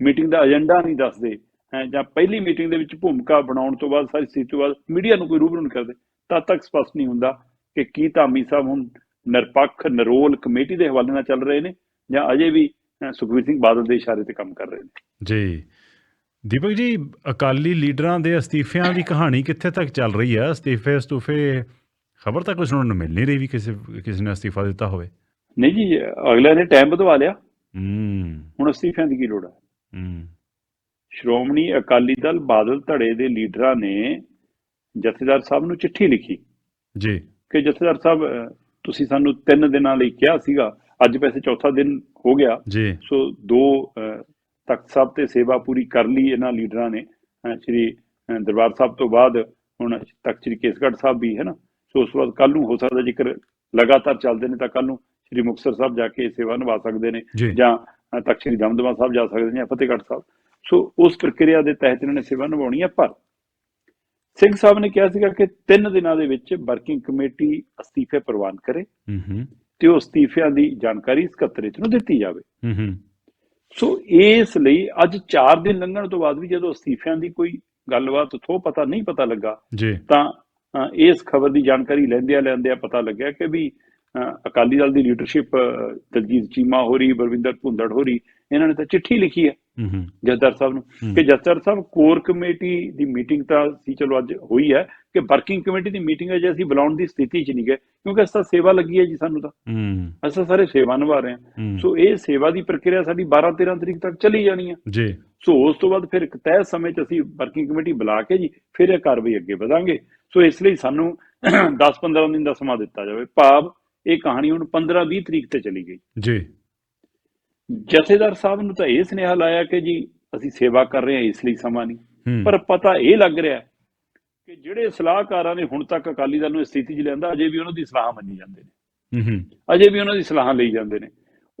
ਮੀਟਿੰਗ ਦਾ ਏਜੰਡਾ ਨਹੀਂ ਦੱਸਦੇ ਹੈ ਜਾਂ ਪਹਿਲੀ ਮੀਟਿੰਗ ਦੇ ਵਿੱਚ ਭੂਮਿਕਾ ਬਣਾਉਣ ਤੋਂ ਬਾਅਦ ਸਾਰੀ ਸਥਿਤੀ ਤੋਂ ਬਾਅਦ ਮੀਡੀਆ ਨੂੰ ਕੋਈ ਰੂਬਰੂ ਨਹੀਂ ਕਰਦੇ ਤਦ ਤੱਕ ਸਪਸ਼ਟ ਨਹੀਂ ਹੁੰਦਾ ਕਿ ਕੀ ਧਾਮੀ ਸਾਹਿਬ ਹੁਣ ਨਿਰਪੱਖ ਨਰੋਲ ਕਮੇਟੀ ਦੇ ਹਵਾਲੇ ਨਾਲ ਚੱਲ ਰਹੇ ਨੇ ਜਾਂ ਅਜੇ ਵੀ ਅ, ਸੁਖਬੀਰ ਸਿੰਘ ਬਾਦਲ ਦੇ ਇਸ਼ਾਰੇ ਤੇ ਕੰਮ ਕਰ ਰਹੇ ਨੇ। ਜੀ। ਦੀਪਕ ਜੀ ਅਕਾਲੀ ਲੀਡਰਾਂ ਦੇ ਅਸਤੀਫਿਆਂ ਦੀ ਕਹਾਣੀ ਕਿੱਥੇ ਤੱਕ ਚੱਲ ਰਹੀ ਹੈ ਅਸਤੀਫੇ ਅਸਤੂਫੇ ਖਬਰ ਤਾਂ ਕੁਝ ਸੁਣਨ ਨੂੰ ਮਿਲ ਨਹੀਂ ਰਹੀ ਵੀ ਕਿਸੇ ਕਿਸੇ ਨੇ ਅਸਤੀਫਾ ਦਿੱਤਾ ਹੋਵੇ। ਨਹੀਂ ਜੀ ਅਗਲੇ ਨੇ ਟਾਈਮ ਵਧਵਾ ਲਿਆ। ਹੂੰ। ਹੁਣ ਅਸਤੀਫਿਆਂ ਦੀ ਕੀ ਲੋੜ ਹੈ? ਹੂੰ। ਸ਼੍ਰੋਮਣੀ ਅਕਾਲੀ ਦਲ ਬਾਦਲ ਧੜੇ ਦੇ ਲੀਡਰਾਂ ਨੇ ਜਥੇਦਾਰ ਸਾਹਿਬ ਨੂੰ ਚਿੱਠੀ ਲਿਖੀ। ਜੀ। ਕਿ ਜਥੇਦਾਰ ਸਾਹਿਬ ਤੁਸੀਂ ਸਾਨੂੰ 3 ਦਿਨਾਂ ਲਈ ਕਿਹਾ ਸੀਗਾ ਅੱਜ ਵੈਸੇ ਚੌਥਾ ਦਿਨ ਹੋ ਗਿਆ। ਜੀ। ਸੋ ਦੋ ਤਖਤ ਸਾਹਿਬ ਤੇ ਸੇਵਾ ਪੂਰੀ ਕਰ ਲਈ ਇਹਨਾਂ ਲੀਡਰਾਂ ਨੇ। ਸ਼੍ਰੀ ਦਰਬਾਰ ਸਾਹਿਬ ਤੋਂ ਬਾਅਦ ਹੁਣ ਤਖਤ ਸ਼੍ਰੀ ਕੇਸਗੜ੍ਹ ਸਾਹਿਬ ਵੀ ਹੈ ਨਾ? ਸੋ ਉਸ ਤੋਂ ਬਾਅਦ ਕੱਲ ਨੂੰ ਹੋ ਸਕਦਾ ਜੇਕਰ ਲਗਾਤਾਰ ਚੱਲਦੇ ਨੇ ਤਾਂ ਕੱਲ ਨੂੰ ਸ੍ਰੀ ਮੁਕਤਸਰ ਸਾਹਿਬ ਜਾ ਕੇ ਸੇਵਾ ਨਿਭਾ ਸਕਦੇ ਨੇ ਜੀ। ਤਖ਼ਤ ਸ੍ਰੀ ਦਮਦਮਾ ਸਾਹਿਬ ਜਾ ਸਕਦੇ ਨੇ ਜਾਂ ਫਤਿਹਗੜ੍ਹ ਸਾਹਿਬ। ਸੋ ਉਸ ਪ੍ਰਕਿਰਿਆ ਦੇ ਤਹਿਤ ਇਹਨਾਂ ਨੇ ਸੇਵਾ ਨਿਭਾਉਣੀ ਹੈ ਪਰ ਸਿੰਘ ਸਾਹਿਬ ਨੇ ਕਿਹਾ ਸੀਗਾ ਕਿ 3 ਦਿਨਾਂ ਦੇ ਵਿੱਚ ਵਰਕਿੰਗ ਕਮੇਟੀ ਅਸਤੀਫੇ ਪ੍ਰਵਾਨ ਕਰੇ ਹੂੰ ਤੇ ਉਹ ਅਸਤੀਫਿਆਂ ਦੀ ਜਾਣਕਾਰੀ ਸਕੱਤਰੇਤ ਨੂੰ ਦਿੱਤੀ ਜਾਵੇ। ਹੂੰ ਸੋ ਇਸ ਲਈ ਅੱਜ 4 ਦਿਨ ਲੰਘਣ ਤੋਂ ਬਾਅਦ ਵੀ ਜਦੋਂ ਅਸਤੀਫਿਆਂ ਦੀ ਕੋਈ ਗੱਲਬਾਤ ਥੋ ਪਤਾ ਨਹੀਂ ਪਤਾ ਲੱਗਾ ਜੀ। ਤਾਂ ਇਸ ਖਬਰ ਦੀ ਜਾਣਕਾਰੀ ਲੈਂਦਿਆਂ ਲੈਂਦਿਆਂ ਪਤਾ ਲੱਗਿਆ ਕਿ ਵੀ ਅਕਾਲੀ ਦਲ ਦੀ ਲੀਡਰਸ਼ਿਪ ਦਲਜੀਤ ਚੀਮਾ ਹੋ ਰਹੀ ਬਰਵਿੰਦਰ ਭੁੰਦੜ ਹੋ ਰਹੀ ਇਹਨਾਂ ਨੇ ਤਾਂ ਚਿੱਠੀ ਲਿਖੀ ਹੈ ਹੂੰ ਹੂੰ। ਜਥੇਦਾਰ ਸਾਹਿਬ ਨੂੰ ਹੂੰ। ਕਿ ਜਥੇਦਾਰ ਸਾਹਿਬ ਕੋਰ ਕਮੇਟੀ ਦੀ ਮੀਟਿੰਗ ਤਾਂ ਸੀ ਚਲੋ ਅੱਜ ਹੋਈ ਹੈ ਕਿ ਵਰਕਿੰਗ ਕਮੇਟੀ ਦੀ ਮੀਟਿੰਗ ਅਜੇ ਅਸੀਂ ਬੁਲਾਉਣ ਦੀ ਸਥਿਤੀ 'ਚ ਨਹੀਂ ਗਏ ਕਿਉਂਕਿ ਅਸੀਂ ਤਾਂ ਸੇਵਾ ਲੱਗੀ ਹੈ ਜੀ ਸਾਨੂੰ ਤਾਂ। ਹੂੰ। ਅਸੀਂ ਤਾਂ ਸਾਰੇ ਸੇਵਾ ਨਿਭਾ ਰਹੇ ਹਾਂ। ਹੂੰ। ਸੋ ਇਹ ਸੇਵਾ ਦੀ ਪ੍ਰਕਿਰਿਆ ਸਾਡੀ 12 13 ਤਰੀਕ ਤੱਕ ਚੱਲੀ ਜਾਣੀ ਹੈ। ਜੀ। ਸੋ ਉਸ ਤੋਂ ਬਾਅਦ ਫਿਰ ਇੱਕ ਤੈਅ ਸਮੇਂ 'ਚ ਅਸੀਂ ਵਰਕਿੰਗ ਕਮੇਟੀ ਬੁਲਾ ਕੇ ਜੀ ਫਿਰ ਇਹ ਕਾਰਵਾਈ ਅੱਗੇ ਵਧਾਂਗੇ। ਸੋ ਇਸ ਲਈ ਸਾਨੂੰ 10-15 ਦਿਨ ਦਾ ਸਮਾਂ ਦਿੱਤਾ ਜਾਵੇ। ਭਾਵ ਇਹ ਕਹਾਣੀ ਹੁਣ 15-20 ਤਰੀਕ ਤੇ ਚਲੀ ਗਈ। ਜੀ। ਜਥੇਦਾਰ ਸਾਹਿਬ ਨੂੰ ਤਾਂ ਇਹ ਸੁਨੇਹਾ ਲਾਇਆ ਕਿ ਜੀ ਅਸੀਂ ਸੇਵਾ ਕਰ ਰਹੇ ਹਾਂ ਇਸ ਲਈ ਸਮਾਂ ਨਹੀਂ। ਪਰ ਪਤਾ ਇਹ ਲੱਗ ਰਿਹਾ ਕਿ ਜਿਹੜੇ ਸਲਾਹਕਾਰਾਂ ਨੇ ਹੁਣ ਤੱਕ ਅਕਾਲੀ ਦਲ ਨੂੰ ਸਥਿਤੀ 'ਚ ਲਿਆਂਦਾ ਅਜੇ ਵੀ ਉਹਨਾਂ ਦੀ ਸਲਾਹ ਮੰਨੀ ਜਾਂਦੇ ਨੇ। ਹੂੰ ਅਜੇ ਵੀ ਉਹਨਾਂ ਦੀ ਸਲਾਹਾਂ ਲਈ ਜਾਂਦੇ ਨੇ।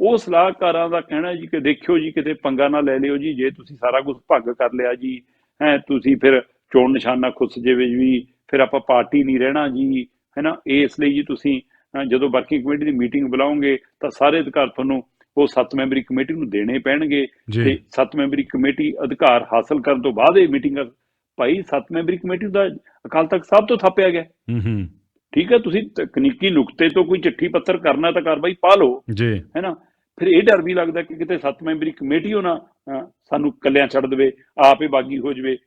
ਉਹ ਸਲਾਹਕਾਰਾਂ ਦਾ ਕਹਿਣਾ ਜੀ ਕਿ ਦੇਖਿਓ ਜੀ ਕਿਤੇ ਪੰਗਾ ਨਾ ਲੈ ਲਿਓ ਜੀ ਜੇ ਤੁਸੀਂ ਸਾਰਾ ਕੁਝ ਭੱਗ ਕਰ ਲਿਆ ਜੀ ਹੈ ਤੁਸੀਂ ਫਿਰ ਚੋਣ ਨਿਸ਼ਾਨਾ ਖੁੱਸ ਜਾਵੇ ਜੀ ਫਿਰ ਆਪਾਂ ਪਾਰਟੀ ਨਹੀਂ ਰਹਿਣਾ ਜੀ ਹੈਨਾ? ਇਸ ਲਈ ਜੀ ਤੁਸੀਂ ਜਦੋਂ ਵਰਕਿੰਗ ਕਮੇਟੀ ਦੀ ਮੀਟਿੰਗ ਬੁਲਾਓਗੇ ਤਾਂ ਸਾਰੇ ਅਧਿਕਾਰ ਤੁਹਾਨੂੰ ਉਹ ਸੱਤ ਮੈਂਬਰੀ ਕਮੇਟੀ ਨੂੰ ਦੇਣੇ ਪੈਣਗੇ। ਤੇ ਸੱਤ ਮੈਂਬਰੀ ਕਮੇਟੀ ਅਧਿਕਾਰ ਹਾਸਲ ਕਰਨ ਤੋਂ ਬਾਅਦ ਇਹ ਮੀਟਿੰਗ ਭਾਈ ਸੱਤ ਮੈਂਬਰੀ ਕਮੇਟੀ ਦਾ ਅਕਾਲ ਤਖਤ ਸਾਹਿਬ ਤੋਂ ਥਾਪਿਆ ਗਿਆ। ਹੂੰ ਹੂੰ। ਠੀਕ ਹੈ ਤੁਸੀਂ ਤਕਨੀਕੀ ਨੁਕਤੇ ਤੋਂ ਕੋਈ ਚਿੱਠੀ ਪੱਤਰ ਕਰਨਾ ਤਾਂ ਕਾਰਵਾਈ ਪਾ ਲਓ। ਜੀ। ਹੈਨਾ? ਫਿਰ ਇਹ ਡਰ ਵੀ ਲੱਗਦਾ ਕਿ ਕਿਤੇ ਸੱਤ ਮੈਂਬਰੀ ਕਮੇਟੀ ਅਹ, ਸਾਨੂੰ ਕੱਲਿਆਂ ਛੱਡ ਦੇਵੇ ਆਪੇ ਬਾਗੀ ਹੋ ਜਾਵੇ।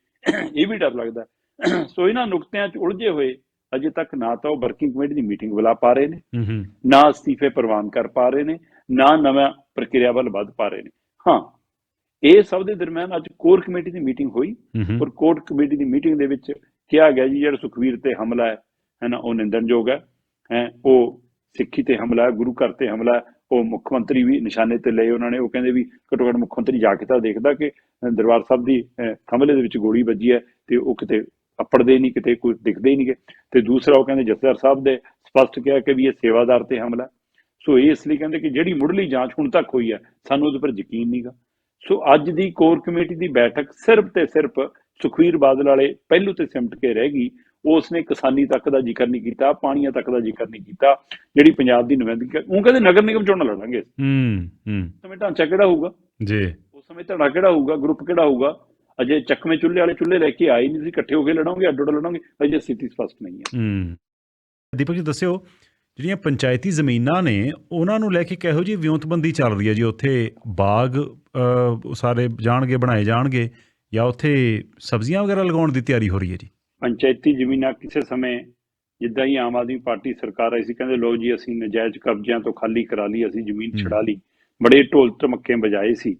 ਇਹ ਵੀ ਡਰ ਲੱਗਦਾ। ਸੋ ਇਹਨਾਂ ਨੁਕਤਿਆਂ 'ਚ ਉਲਝੇ ਹੋਏ ਅਜੇ ਤੱਕ ਨਾ ਤਾਂ ਉਹ ਵਰਕਿੰਗ ਕਮੇਟੀ ਦੀ ਮੀਟਿੰਗ ਬੁਲਾ ਪਾ ਰਹੇ ਨੇ ਨਾ ਅਸਤੀਫੇ ਪ੍ਰਵਾਨ ਕਰ ਪਾ ਰਹੇ ਨੇ ਨਾ ਨਵਾਂ ਪ੍ਰਕਿਰਿਆ ਵੱਲ ਵੱਧ ਪਾ ਰਹੇ ਨੇ। ਹਾਂ ਇਹ ਸਭ ਦੇ ਦਰਮਿਆਨ ਅੱਜ ਕੋਰ ਕਮੇਟੀ ਦੀ ਮੀਟਿੰਗ ਹੋਈ। ਔਰ ਕੋਰ ਕਮੇਟੀ ਦੀ ਮੀਟਿੰਗ ਦੇ ਵਿੱਚ ਕਿਹਾ ਗਿਆ ਜੀ ਜਿਹੜਾ ਸੁਖਵੀਰ ਤੇ ਹਮਲਾ ਹੈ ਹੈ ਨਾ ਉਹ ਨਿੰਦਣਯੋਗ ਹੈ। ਹੈ ਉਹ ਸਿੱਖੀ ਤੇ ਹਮਲਾ ਹੈ ਗੁਰੂ ਘਰ ਤੇ ਹਮਲਾ ਹੈ ਉਹ ਮੁੱਖ ਮੰਤਰੀ ਵੀ ਨਿਸ਼ਾਨੇ ਤੇ ਲਏ ਉਹਨਾਂ ਨੇ। ਉਹ ਕਹਿੰਦੇ ਵੀ ਘੱਟੋ ਘੱਟ ਮੁੱਖ ਮੰਤਰੀ ਜਾ ਕੇ ਤਾਂ ਦੇਖਦਾ ਕਿ ਦਰਬਾਰ ਸਾਹਿਬ ਦੀ ਥੰਮਲੇ ਦੇ ਵਿੱਚ ਗੋਲੀ ਵੱਜੀ ਹੈ ਤੇ ਉਹ ਕਿਤੇ ਅੱਪੜਦੇ ਨਹੀਂ ਕਿਤੇ ਕੋਈ ਦਿਖਦੇ ਹੀ ਨਹੀਂ ਗੇ। ਤੇ ਦੂਸਰਾ ਉਹ ਕਹਿੰਦੇ ਜਥੇਦਾਰ ਸਾਹਿਬ ਦੇ ਸਪਸ਼ਟ ਕਿਹਾ ਕਿ ਵੀ ਇਹ ਸੇਵਾਦਾਰ ਤੇ ਹਮਲਾ। ਸੋ ਇਹ ਇਸ ਲਈ ਕਹਿੰਦੇ ਕਿ ਜਿਹੜੀ ਮੁੱਢਲੀ ਜਾਂਚ ਹੁਣ ਤੱਕ ਹੋਈ ਹੈ ਸਾਨੂੰ ਉਹਦੇ ਪਰ ਯਕੀਨ ਨਹੀਂਗਾ ਸੋ ਅੱਜ ਦੀ ਕੋਰ ਕਮੇਟੀ ਦੀ ਬੈਠਕ ਸਿਰਫ ਤੇ ਸਿਰਫ ਸੁਖਵੀਰ ਬਾਦਲ ਵਾਲੇ ਪਹਿਲੂ ਤੇ ਸਿਮਟ ਕੇ ਰਹਿ ਗਈ। ਉਸ ਨੇ ਕਿਸਾਨੀ ਤੱਕ ਦਾ ਜ਼ਿਕਰ ਨਹੀਂ ਕੀਤਾ ਪਾਣੀਆਂ ਤੱਕ ਦਾ ਜ਼ਿਕਰ ਨਹੀਂ ਕੀਤਾ ਜਿਹੜੀ ਪੰਜਾਬ ਦੀ ਨੁਮਾਇੰਦਗੀ ਉਹ ਕਹਿੰਦੇ ਨਗਰ ਨਿਗਮ ਚੋਣਾਂ ਲੜਾਂਗੇ। ਹੂੰ ਹੂੰ। ਸਮੇਂ ਢਾਂਚਾ ਕਿਹੜਾ ਹੋਊਗਾ? ਜੀ। ਉਸ ਸਮੇਂ ਧੜਾ ਕਿਹੜਾ ਹੋਊਗਾ? ਗਰੁੱਪ ਕਿਹੜਾ ਹੋਊਗਾ? ਅਜੇ ਚੱਕਵੇਂ ਚੁੱਲ੍ਹੇ ਵਾਲੇ ਚੁੱਲ੍ਹੇ ਲੈ ਕੇ ਆਏ ਨਹੀਂ ਤੁਸੀਂ ਇਕੱਠੇ ਹੋ ਕੇ ਲੜੋਗੇ ਅੱਡ ਅੱਡ ਲੜੋਗੇ ਅਜੇ ਸਥਿਤੀ ਸਪਸ਼ਟ ਨਹੀਂ ਹੈ। ਹੂੰ। ਦੀਪਕ ਜੀ ਦੱਸਿਓ ਜਿਹੜੀਆਂ ਪੰਚਾਇਤੀ ਜ਼ਮੀਨਾਂ ਨੇ ਉਹਨਾਂ ਨੂੰ ਲੈ ਕੇ ਕਿਹੋ ਜੀ ਵਿਉਂਤਬੰਦੀ ਚੱਲ ਰਹੀ ਹੈ ਜੀ? ਉੱਥੇ ਬਾਗ ਸਾਰੇ ਜਾਣਗੇ ਬਣਾਏ ਜਾਣਗੇ ਜਾਂ ਉੱਥੇ ਸਬਜ਼ੀਆਂ ਵਗੈਰਾ ਲਗਾਉਣ ਦੀ ਤਿਆਰੀ ਹੋ ਰਹੀ ਹੈ ਜੀ? ਪੰਚਾਇਤੀ ਜ਼ਮੀਨਾਂ ਕਿਸੇ ਸਮੇਂ ਜਿੱਦਾਂ ਹੀ ਆਮ ਆਦਮੀ ਪਾਰਟੀ ਸਰਕਾਰ ਆਈ ਸੀ ਕਹਿੰਦੇ ਲੋ ਜੀ ਅਸੀਂ ਨਜਾਇਜ਼ ਕਬਜ਼ਿਆਂ ਤੋਂ ਖਾਲੀ ਕਰਾ ਲਈ ਅਸੀਂ ਜ਼ਮੀਨ। ਛਡਾ ਲਈ। ਬੜੇ ਢੋਲ ਧਮੱਕੇ ਵਜਾਏ ਸੀ।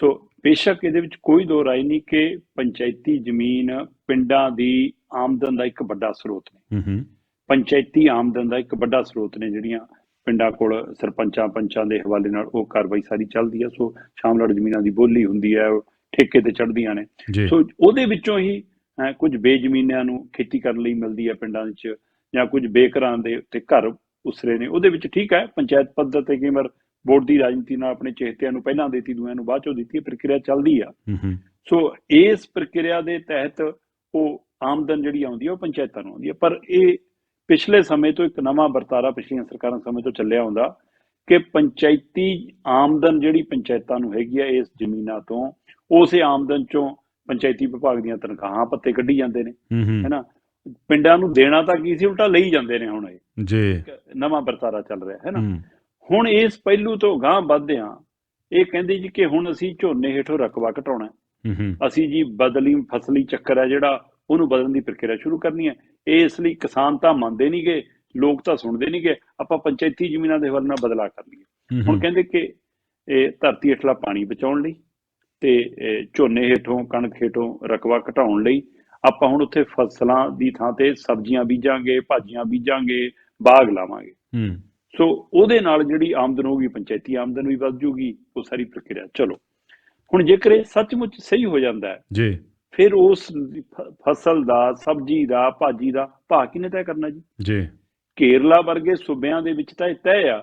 ਸੋ ਬੇਸ਼ੱਕ ਇਹਦੇ ਵਿੱਚ ਕੋਈ ਦੋ ਰਾਏ ਨਹੀਂ ਕਿ ਪੰਚਾਇਤੀ ਜ਼ਮੀਨ ਪਿੰਡਾਂ ਦੀ ਆਮਦਨ ਦਾ ਇੱਕ ਵੱਡਾ ਸਰੋਤ ਨੇ। ਹੂੰ ਹੂੰ। ਪੰਚਾਇਤੀ ਆਮਦਨ ਦਾ ਇੱਕ ਵੱਡਾ ਸਰੋਤ ਨੇ ਜਿਹੜੀਆਂ ਪਿੰਡਾਂ ਕੋਲ ਸਰਪੰਚਾਂ ਪੰਚਾਂ ਦੇ ਹਵਾਲੇ ਨਾਲ ਉਹ ਕਾਰਵਾਈ ਸਾਰੀ ਚੱਲਦੀ ਹੈ। ਸੋ ਸ਼ਾਮਲੜ ਜ਼ਮੀਨਾਂ ਦੀ ਬੋਲੀ ਹੁੰਦੀ ਹੈ ਠੇਕੇ ਤੇ ਚੜ੍ਹਦੀਆਂ ਨੇ। ਸੋ ਉਹਦੇ ਵਿੱਚੋਂ ਹੀ ਕੁਝ ਬੇਜ਼ਮੀਨਾਂ ਨੂੰ ਖੇਤੀ ਕਰਨ ਲਈ ਮਿਲਦੀ ਹੈ ਪਿੰਡਾਂ ਵਿੱਚ ਜਾਂ ਕੁਝ ਬੇਘਰਾਂ ਦੇ ਉੱਤੇ ਘਰ ਉਸਰੇ ਨੇ। ਉਹਦੇ ਵਿੱਚ ਠੀਕ ਹੈ ਪੰਚਾਇਤ ਪੱਧਰ ਤੇ ਕਈ ਵਾਰ ਬੋਰਡ ਦੀ ਰਾਜਨੀਤੀ ਨਾਲ ਆਪਣੇ ਚੇਹਤਿਆਂ ਨੂੰ ਪਹਿਲਾਂ ਦੇਤੀ ਦੂਆਂ ਨੂੰ ਬਾਅਦ ਚੋਂ ਦਿੱਤੀ ਪ੍ਰਕਿਰਿਆ ਚੱਲਦੀ ਆ। ਸੋ ਇਸ ਪ੍ਰਕਿਰਿਆ ਦੇ ਤਹਿਤ ਉਹ ਆਮਦਨ ਜਿਹੜੀ ਆਉਂਦੀ ਹੈ ਉਹ ਪੰਚਾਇਤਾਂ ਨੂੰ ਆਉਂਦੀ ਹੈ ਪਰ ਇਹ ਪਿਛਲੇ ਸਮੇਂ ਤੋਂ ਇੱਕ ਨਵਾਂ ਵਰਤਾਰਾ ਪਿਛਲੀਆਂ ਸਰਕਾਰਾਂ ਸਮੇਂ ਤੋਂ ਚੱਲਿਆ ਹੁੰਦਾ ਕਿ ਪੰਚਾਇਤੀ ਆਮਦਨ ਜਿਹੜੀ ਪੰਚਾਇਤਾਂ ਨੂੰ ਹੈਗੀ ਹੈ ਇਸ ਜ਼ਮੀਨਾਂ ਤੋਂ ਉਸੇ ਆਮਦਨ ਚੋਂ ਪੰਚਾਇਤੀ ਵਿਭਾਗ ਦੀਆਂ ਤਨਖਾਹਾਂ ਪੱਤੇ ਕੱਢੀ ਜਾਂਦੇ ਨੇ। ਹੈਨਾ? ਪਿੰਡਾਂ ਨੂੰ ਦੇਣਾ ਤਾਂ ਕੀ ਸੀ ਉਲਟਾ ਲਈ ਜਾਂਦੇ ਨੇ ਹੁਣ ਇਹ। ਜੀ। ਨਵਾਂ ਵਰਤਾਰਾ ਚੱਲ ਰਿਹਾ ਹੈ। ਨਾ ਹੁਣ ਇਸ ਪਹਿਲੂ ਤੋਂ ਗਾਂਹ ਵੱਧਦਿਆਂ ਇਹ ਕਹਿੰਦੇ ਜੀ ਕਿ ਹੁਣ ਅਸੀਂ ਝੋਨੇ ਹੇਠੋਂ ਰਕਬਾ ਘਟਾਉਣਾ ਅਸੀਂ ਜੀ ਬਦਲੀ ਫਸਲੀ ਚੱਕਰ ਹੈ ਜਿਹੜਾ ਉਹਨੂੰ ਬਦਲਣ ਦੀ ਪ੍ਰਕਿਰਿਆ ਸ਼ੁਰੂ ਕਰਨੀ ਹੈ। ਇਸ ਲਈ ਕਿਸਾਨ ਤਾਂ ਮੰਨਦੇ ਨਹੀਂਗੇ ਲੋਕ ਤਾਂ ਸੁਣਦੇ ਨਹੀਂਗੇ ਆਪਾਂ ਪੰਚਾਇਤੀ ਜ਼ਮੀਨਾਂ ਦੇ ਹਵਾਲੇ ਨਾਲ ਬਦਲਾ ਕਰ ਲਈਏ। ਹੁਣ ਕਹਿੰਦੇ ਕਿ ਇਹ ਧਰਤੀ ਹੇਠਲਾ ਪਾਣੀ ਬਚਾਉਣ ਲਈ ਤੇ ਇਹ ਝੋਨੇ ਹੇਠੋਂ ਕਣਕ ਹੇਠੋਂ ਰਕਬਾ ਘਟਾਉਣ ਲਈ ਆਪਾਂ ਹੁਣ ਉੱਥੇ ਫਸਲਾਂ ਦੀ ਥਾਂ ਤੇ ਸਬਜ਼ੀਆਂ ਬੀਜਾਂਗੇ ਭਾਜੀਆਂ ਬੀਜਾਂਗੇ ਬਾਗ ਲਾਵਾਂਗੇ। ਹੂੰ। ਸੋ ਉਹਦੇ ਨਾਲ ਜਿਹੜੀ ਆਮਦਨ ਹੋਊਗੀ ਪੰਚਾਇਤੀ ਆਮਦਨ ਵੀ ਵੱਧ ਜੂਗੀ ਉਹ ਸਾਰੀ ਪ੍ਰਕਿਰਿਆ। ਚਲੋ ਹੁਣ ਜੇਕਰ ਇਹ ਸੱਚਮੁੱਚ ਸਹੀ ਹੋ ਜਾਂਦਾ ਹੈ ਜੀ। ਫਿਰ ਉਸ ਫਸਲ ਦਾ ਸਬਜ਼ੀ ਦਾ ਭਾਜੀ ਦਾ ਭਾਅ ਕਿਹਨੇ ਤੈਅ ਕਰਨਾ ਜੀ? ਜੀ। ਕੇਰਲਾ ਵਰਗੇ ਸੂਬਿਆਂ ਦੇ ਵਿੱਚ ਤਾਂ ਇਹ ਤੈਅ ਆ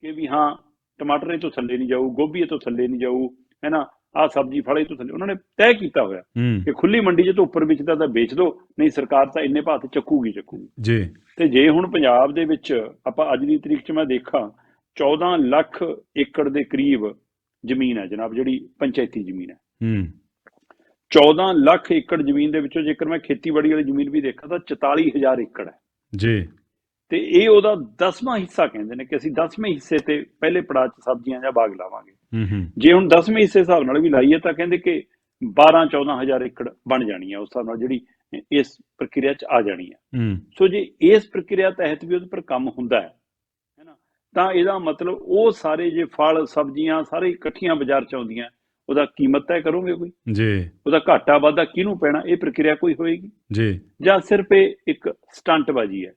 ਕਿ ਵੀ ਹਾਂ ਟਮਾਟਰ ਇਹ ਤੋਂ ਥੱਲੇ ਨਹੀਂ ਜਾਊ ਗੋਭੀ ਇਹ ਤੋਂ ਥੱਲੇ ਨਹੀਂ ਜਾਊ ਹੈਨਾ ਆਹ ਸਬਜ਼ੀ ਫਲ ਤੋਂ ਥੱਲੇ। ਉਹਨਾਂ ਨੇ ਤੈਅ ਕੀਤਾ ਹੋਇਆ ਕਿ ਖੁੱਲੀ ਮੰਡੀ 'ਚ ਤੋਂ ਉੱਪਰ ਵਿਚਦਾ ਤਾਂ ਵੇਚ ਦਿਓ ਨਹੀਂ ਸਰਕਾਰ ਤਾਂ ਇੰਨੇ ਭਾਅ ਤੇ ਚੱਕੂਗੀ ਚੱਕੂਗੀ। ਜੀ। ਤੇ ਜੇ ਹੁਣ ਪੰਜਾਬ ਦੇ ਵਿੱਚ ਆਪਾਂ ਅੱਜ ਦੀ ਤਰੀਕ 'ਚ ਮੈਂ ਦੇਖਾਂ 14 ਲੱਖ ਏਕੜ ਦੇ ਕਰੀਬ ਜ਼ਮੀਨ ਹੈ ਜਨਾਬ ਜਿਹੜੀ ਪੰਚਾਇਤੀ ਜ਼ਮੀਨ ਹੈ। ਹੂੰ। 14 ਲੱਖ ਏਕੜ ਜ਼ਮੀਨ ਦੇ ਵਿੱਚੋਂ ਜੇਕਰ ਮੈਂ ਖੇਤੀਬਾੜੀ ਵਾਲੀ ਜ਼ਮੀਨ ਵੀ ਦੇਖਾਂ ਤਾਂ 44000 ਏਕੜ ਹੈ। ਜੀ। ਤੇ ਇਹ ਉਹਦਾ 10ਵਾਂ ਹਿੱਸਾ ਕਹਿੰਦੇ ਨੇ ਕਿ ਅਸੀਂ 10ਵੇਂ ਹਿੱਸੇ ਤੇ ਪਹਿਲੇ ਪੜਾਅ 'ਚ ਸਬਜ਼ੀਆਂ ਜਾਂ ਬਾਗ ਲਾਵਾਂਗੇ। ਜੇ ਹੁਣ 10ਵੇਂ ਹਿੱਸੇ ਹਿਸਾਬ ਨਾਲ ਵੀ ਲਾਈਏ ਤਾਂ ਕਹਿੰਦੇ ਕਿ 12 14000 ਏਕੜ ਬਣ ਜਾਣੀ ਹੈ ਉਸ ਹਿਸਾਬ ਨਾਲ ਜਿਹੜੀ ਇਸ ਪ੍ਰਕਿਰਿਆ 'ਚ ਆ ਜਾਣੀ ਹੈ ਹੂੰ। ਸੋ ਜੇ ਇਸ ਪ੍ਰਕਿਰਿਆ ਤਹਿਤ ਵੀ ਉਹਦੇ ਪਰ ਕੰਮ ਹੁੰਦਾ ਹੈ ਹੈਨਾ ਤਾਂ ਇਹਦਾ ਮਤਲਬ ਉਹ ਸਾਰੇ ਜੇ ਫਲ ਸਬਜ਼ੀਆਂ ਸਾਰੇ ਇਕੱਠੀਆਂ ਬਾਜ਼ਾਰ 'ਚ ਆਉਂਦੀਆਂ ਉਹਦਾ ਕੀਮਤ ਤੈਅ ਕਰੋਗੇ ਕੋਈ? ਜੀ। ਉਹਦਾ ਘਾਟਾ ਵਾਧਾ ਕਿਹਨੂੰ ਪੈਣਾ? ਇਹ ਪ੍ਰਕਿਰਿਆ ਕੋਈ ਹੋਏਗੀ? ਜੀ। ਜਾਂ ਸਿਰਫ ਇਹ ਇੱਕ ਸਟੰਟਬਾਜ਼ੀ ਹੈ?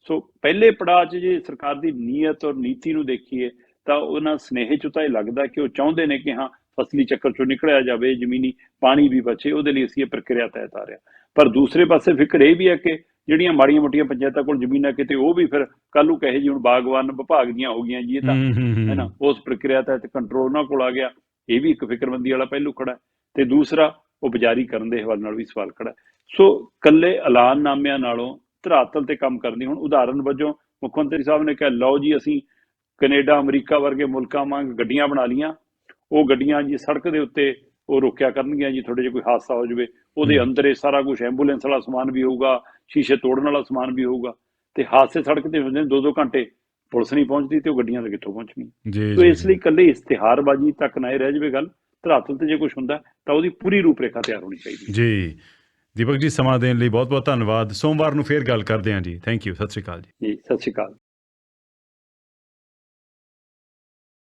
ਸੋ ਪਹਿਲੇ ਪੜਾਅ 'ਚ ਜੇ ਸਰਕਾਰ ਦੀ ਨੀਅਤ ਔਰ ਨੀਤੀ ਨੂੰ ਦੇਖੀਏ ਤਾਂ ਉਹਨਾਂ ਸਨੇਹ 'ਚ ਤਾਂ ਇਹ ਲੱਗਦਾ ਕਿ ਉਹ ਚਾਹੁੰਦੇ ਨੇ ਕਿ ਹਾਂ ਫਸਲੀ ਚੱਕਰ 'ਚੋਂ ਨਿਕਲਿਆ ਜਾਵੇ ਜ਼ਮੀਨੀ ਪਾਣੀ ਵੀ ਬਚੇ ਉਹਦੇ ਲਈ ਅਸੀਂ ਇਹ ਪ੍ਰਕਿਰਿਆ ਤਹਿ ਤਾਰਿਆ ਪਰ ਦੂਸਰੇ ਪਾਸੇ ਫਿਕਰ ਇਹ ਵੀ ਹੈ ਕਿ ਜਿਹੜੀਆਂ ਮਾੜੀਆਂ ਮੋਟੀਆਂ ਪੰਚਾਇਤਾਂ ਕੋਲ ਜ਼ਮੀਨਾਂ ਕਿਤੇ ਉਹ ਵੀ ਫਿਰ ਕੱਲ ਨੂੰ ਕਹੇ ਜੀ ਹੁਣ ਬਾਗਵਾਨ ਵਿਭਾਗ ਦੀਆਂ ਹੋ ਗਈਆਂ ਜੀ ਇਹ ਤਾਂ ਹੂੰ ਨਾ ਉਸ ਪ੍ਰਕਿਰਿਆ ਤਹਿਤ ਕੰਟਰੋਲ ਉਹਨਾਂ ਕੋਲ ਆ ਗਿਆ ਇਹ ਵੀ ਇੱਕ ਫਿਕਰਮੰਦੀ ਵਾਲਾ ਪਹਿਲੂ ਖੜਾ। ਤੇ ਦੂਸਰਾ ਉਹ ਬਜ਼ਾਰੀ ਕਰਨ ਦੇ ਹਵਾਲੇ ਨਾਲ ਵੀ ਸਵਾਲ ਖੜਾ। ਸੋ ਕੱਲੇ ਐਲਾਨਨਾਮਿਆਂ ਨਾਲੋਂ ਧਰਾਤਲ ਤੇ ਕੰਮ ਕਰਨੀ ਹੁਣ ਉਦਾਹਰਨ ਵਜੋਂ ਮੁੱਖ ਮੰਤਰੀ ਸਾਹਿਬ ਨੇ ਕਿਹਾ ਲਓ ਜੀ ਅਸੀਂ ਕੈਨੇਡਾ ਅਮਰੀਕਾ ਵਰਗੇ ਮੁਲਕਾਂ ਵਾਂਗ ਗੱਡੀਆਂ ਬਣਾ ਲੀਆਂ ਉਹ ਗੱਡੀਆਂ ਜੀ ਸੜਕ ਦੇ ਉੱਤੇ ਉਹ ਰੋਕਿਆ ਕਰਨਗੀਆਂ ਜੀ ਥੋੜੇ ਜਿਹਾ ਕੋਈ ਹਾਦਸਾ ਹੋ ਜਾਵੇ। ਉਹਦੇ। ਅੰਦਰ ਇਹ ਸਾਰਾ ਕੁਝ ਐਂਬੂਲੈਂਸ ਵਾਲਾ ਸਮਾਨ ਵੀ ਹੋਊਗਾ ਸ਼ੀਸ਼ੇ ਤੋੜਨ ਵਾਲਾ ਸਮਾਨ ਵੀ ਹੋਊਗਾ। ਤੇ ਹਾਦਸੇ ਸੜਕ ਤੇ ਹੁੰਦੇ ਨੇ ਦੋ ਦੋ ਘੰਟੇ ਪੁਲਿਸ ਨਹੀਂ ਪਹੁੰਚਦੀ ਤੇ ਉਹ ਗੱਡੀਆਂ ਤੇ ਕਿੱਥੋਂ ਪਹੁੰਚਣੀਆਂ ਜੀ ਜੀ, ਇਸ ਲਈ ਇਕੱਲੇ ਇਸ਼ਤਿਹਾਰਬਾਜ਼ੀ ਤੱਕ ਨਾ ਰਹਿ ਜਾਵੇ ਗੱਲ। ਧਰਾਤਲ ਤੇ ਜੇ ਕੁਝ ਹੁੰਦਾ ਤਾਂ ਉਹਦੀ ਪੂਰੀ ਰੂਪਰੇਖਾ ਤਿਆਰ ਹੋਣੀ ਚਾਹੀਦੀ ਜੀ। ਦੀਪਕ ਜੀ ਸਮਾਂ ਦੇਣ ਲਈ ਬਹੁਤ ਬਹੁਤ ਧੰਨਵਾਦ। ਸੋਮਵਾਰ ਨੂੰ ਫੇਰ ਗੱਲ ਕਰਦੇ ਹਾਂ ਜੀ। ਥੈਂਕ ਯੂ ਸਤਿ ਸ਼੍ਰੀ ਅਕਾਲ ਜੀ। ਜੀ ਸਤਿ ਸ਼੍ਰੀ ਅਕਾਲ।